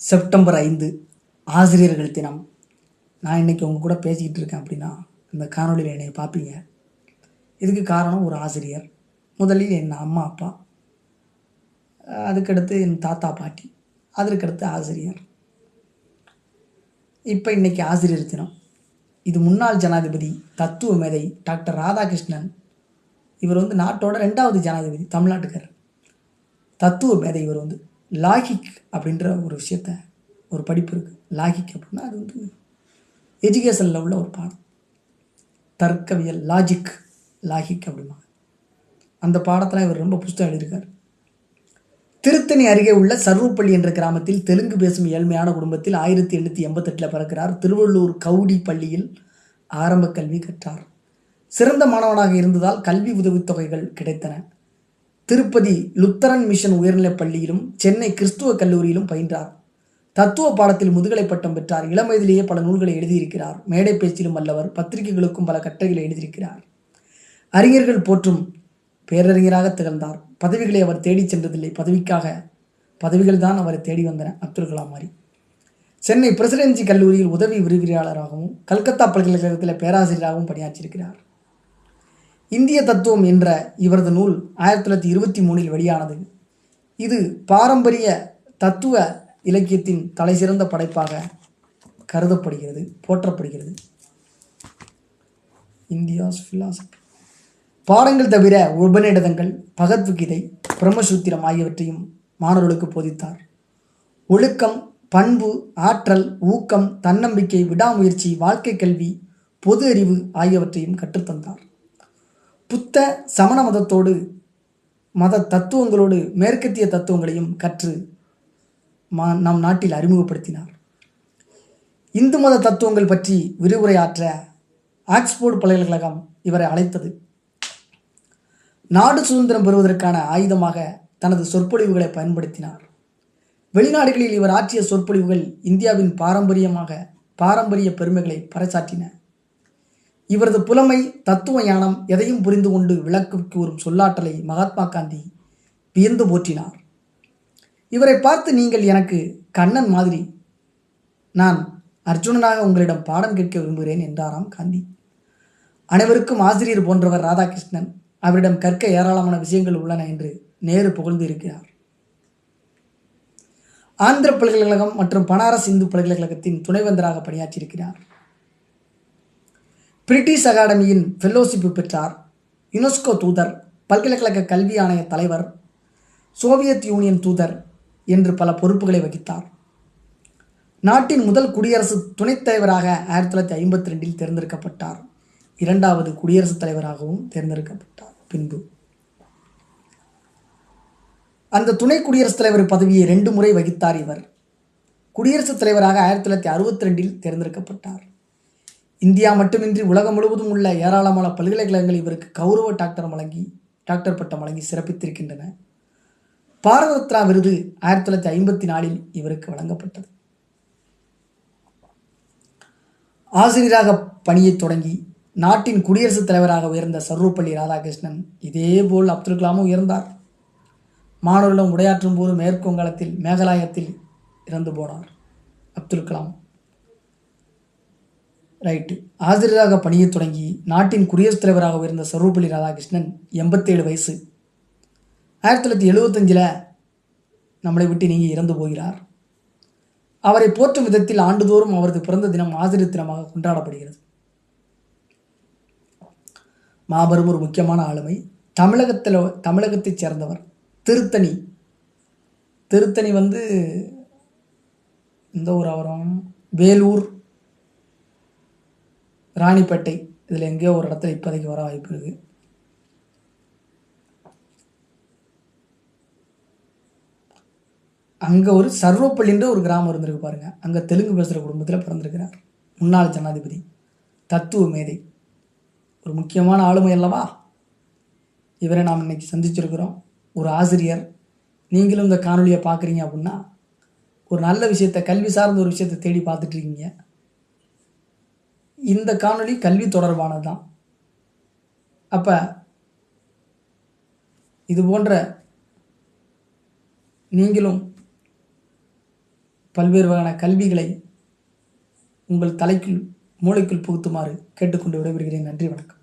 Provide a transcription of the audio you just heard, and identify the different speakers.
Speaker 1: September ஐந்து ஆசிரியர்கள் தினம். நான் இன்னைக்கு உங்கள் கூட பேசிக்கிட்டு இருக்கேன் அப்படின்னா இந்த காணொளியில் என்னை பார்ப்பீங்க. இதுக்கு காரணம் ஒரு ஆசிரியர். முதலில் என் அம்மா அப்பா. அதுக்கடுத்து என் தாத்தா பாட்டி. அதற்கடுத்து ஆசிரியர். இப்போ இன்னைக்கு ஆசிரியர் தினம். இது முன்னாள் ஜனாதிபதி தத்துவ மேதை டாக்டர் ராதாகிருஷ்ணன். இவர் வந்து நாட்டோட ரெண்டாவது ஜனாதிபதி தமிழ்நாட்டுக்கார் தத்துவ மேதை இவர் வந்து. லாகிக் அப்படின்ற ஒரு விஷயத்த ஒரு படிப்பு இருக்குது லாகிக் அப்படின்னா அது வந்து எஜுகேஷனில் உள்ள ஒரு பாடம். தர்க்கவியல் லாஜிக் லாகிக் அப்படிம்பாங்க. அந்த பாடத்தில் இவர் ரொம்ப புஸ்தகம் எழுதியிருக்கார். திருத்தணி அருகே உள்ள சர்வப்பள்ளி என்ற கிராமத்தில் தெலுங்கு பேசும் ஏழ்மையான குடும்பத்தில் ஆயிரத்தி எண்ணூற்றி எண்பத்தெட்டில் பிறக்கிறார். திருவள்ளூர் கவுடி பள்ளியில் ஆரம்ப கல்வி கற்றார். சிறந்த மாணவனாக இருந்ததால் கல்வி உதவித்தொகைகள் கிடைத்தன. திருப்பதி லுத்தரன் மிஷன் உயர்நிலைப் பள்ளியிலும் சென்னை கிறிஸ்துவ கல்லூரியிலும் பயின்றார். தத்துவ பாடத்தில் முதுகலை பட்டம் பெற்றார். இளம் வயதிலேயே பல நூல்களை எழுதியிருக்கிறார். மேடை பேச்சிலும் அல்லவர் பத்திரிகைகளுக்கும் பல கட்டுரைகளை எழுதியிருக்கிறார். அறிஞர்கள் போற்றும் பேரறிஞராக திகழ்ந்தார். பதவிகளை அவர் தேடிச் சென்றதில்லை. பதவிக்காக பதவிகள் தான் அவரை தேடி வந்தன. அப்துல் கலாம் மாதிரி. சென்னை பிரசிடென்சி கல்லூரியில் உதவி விரிவியாளராகவும் கல்கத்தா பல்கலைக்கழகத்தில் பேராசிரியராகவும் பணியாற்றியிருக்கிறார். இந்திய தத்துவம் என்ற இவரது நூல் ஆயிரத்தி தொள்ளாயிரத்தி இருபத்தி மூணில் வெளியானது. இது பாரம்பரிய தத்துவ இலக்கியத்தின் தலைசிறந்த படைப்பாக கருதப்படுகிறது போற்றப்படுகிறது. இந்தியாஸ் ஃபிலாசபி பாடங்கள் தவிர உபநிடதங்கள் பகத்வகீதை பிரம்மசூத்திரம் ஆகியவற்றையும் மாணவர்களுக்கு போதித்தார். ஒழுக்கம் பண்பு ஆற்றல் ஊக்கம் தன்னம்பிக்கை விடாமுயற்சி வாழ்க்கை கல்வி பொது அறிவு ஆகியவற்றையும் கற்றுத்தந்தார். புத்த சமண மதத்தோடு மத தத்துவங்களோடு மேற்கத்திய தத்துவங்களையும் கற்று மா நம் நாட்டில் அறிமுகப்படுத்தினார். இந்து மத தத்துவங்கள் பற்றி விரிவுரையாற்ற ஆக்ஸ்போர்டு பல்கலைக்கழகம் இவரை அழைத்தது. நாடு சுதந்திரம் பெறுவதற்கான ஆயுதமாக தனது சொற்பொழிவுகளை பயன்படுத்தினார். வெளிநாடுகளில் இவர் ஆற்றிய சொற்பொழிவுகள் இந்தியாவின் பாரம்பரியமாக பாரம்பரிய பெருமைகளை பறைசாற்றின. இவரது புலமை தத்துவ ஞானம் எதையும் புரிந்து கொண்டு விளக்கு கூறும் சொல்லாற்றலை மகாத்மா காந்தி வியந்து போற்றினார். இவரை பார்த்து நீங்கள் எனக்கு கண்ணன் மாதிரி நான் அர்ஜுனனாக உங்களிடம் பாடம் கேட்க விரும்புகிறேன் என்றாராம் காந்தி. அனைவருக்கும் ஆசிரியர் போன்றவர் ராதாகிருஷ்ணன் அவரிடம் கற்க ஏராளமான விஷயங்கள் உள்ளன என்று நேரு புகழ்ந்து இருக்கிறார் ஆந்திர பல்கலைக்கழகம் மற்றும் பனாரஸ் இந்து பல்கலைக்கழகத்தின் துணைவேந்தராக பணியாற்றியிருக்கிறார். பிரிட்டிஷ் அகாடமியின் ஃபெல்லோஷிப்பு பெற்றார். யுனெஸ்கோ தூதர் பல்கலைக்கழக கல்வி ஆணைய தலைவர் சோவியத் யூனியன் தூதர் என்று பல பொறுப்புகளை வகித்தார். நாட்டின் முதல் குடியரசு துணைத் தலைவராக ஆயிரத்தி தொள்ளாயிரத்தி ஐம்பத்தி ரெண்டில் தேர்ந்தெடுக்கப்பட்டார். இரண்டாவது குடியரசுத் தலைவராகவும் தேர்ந்தெடுக்கப்பட்டார். பின்பு. அந்த துணை குடியரசுத் தலைவர் பதவியை ரெண்டு முறை வகித்தார் இவர். குடியரசுத் தலைவராக ஆயிரத்தி தொள்ளாயிரத்தி அறுபத்தி ரெண்டில் தேர்ந்தெடுக்கப்பட்டார். இந்தியா மட்டுமின்றி உலகம் முழுவதும் உள்ள ஏராளமான பல்கலைக்கழகங்கள் இவருக்கு கௌரவ டாக்டர் வழங்கி டாக்டர் பட்டம் வழங்கி சிறப்பித்திருக்கின்றன. பாரத ரத்னா விருது ஆயிரத்தி தொள்ளாயிரத்தி ஐம்பத்தி நாலில் இவருக்கு வழங்கப்பட்டது. ஆசிரியராக பணியை தொடங்கி நாட்டின் குடியரசுத் தலைவராக உயர்ந்த சர்வப்பள்ளி ராதாகிருஷ்ணன் இதேபோல் அப்துல் கலாமும் உயர்ந்தார். மாணவர்களிடம் உரையாற்றும் போது மேற்கு வங்காளத்தில் மேகாலயத்தில் இறந்து போனார் அப்துல் கலாம் ரைட்டு ஆசிரியராக பணியை தொடங்கி நாட்டின் குடியரசுத் தலைவராக உயர்ந்த சர்வபள்ளி ராதாகிருஷ்ணன் எண்பத்தேழு வயசு. ஆயிரத்தி தொள்ளாயிரத்தி எழுபத்தஞ்சில் நம்மளை விட்டு நீங்கி இறந்து போகிறார். அவரை போற்றும் விதத்தில் ஆண்டுதோறும் அவரது பிறந்த தினம் ஆசிரியர் தினமாக கொண்டாடப்படுகிறது. மாபெரும் ஒரு முக்கியமான ஆளுமை தமிழகத்தில் தமிழகத்தைச் சேர்ந்தவர் திருத்தணி. திருத்தணி வந்து இந்த ஊர் வரும் வேலூர். ராணிப்பேட்டை இதில் எங்கேயோ ஒரு இடத்துல இப்போதைக்கு வர வாய்ப்பு இருக்குது அங்கே ஒரு சர்வப்பள்ளின்ற ஒரு கிராமம் இருந்திருக்கு பாருங்கள் அங்கே தெலுங்கு பேசுகிற குடும்பத்தில் பிறந்திருக்கிறார். முன்னாள் ஜனாதிபதி தத்துவ மேதை. ஒரு முக்கியமான ஆளுமை அல்லவா? இவரை நாம் இன்னைக்கு சந்திச்சிருக்கிறோம். ஒரு ஆசிரியர். நீங்களும் இந்த காணொலியை பார்க்குறீங்க அப்படின்னா ஒரு நல்ல விஷயத்தை கல்வி சார்ந்த ஒரு விஷயத்தை தேடி பார்த்துட்ருக்கீங்க இந்த காணொளி கல்வி தொடர்பானது தான் அப்போ இது போன்ற நீங்களும் பல்வேறு வகையான கல்விகளை உங்கள் தலைக்குள் மூளைக்குள் புகுத்துமாறு கேட்டுக்கொண்டு விடைபெறுகிறேன். நன்றி வணக்கம்.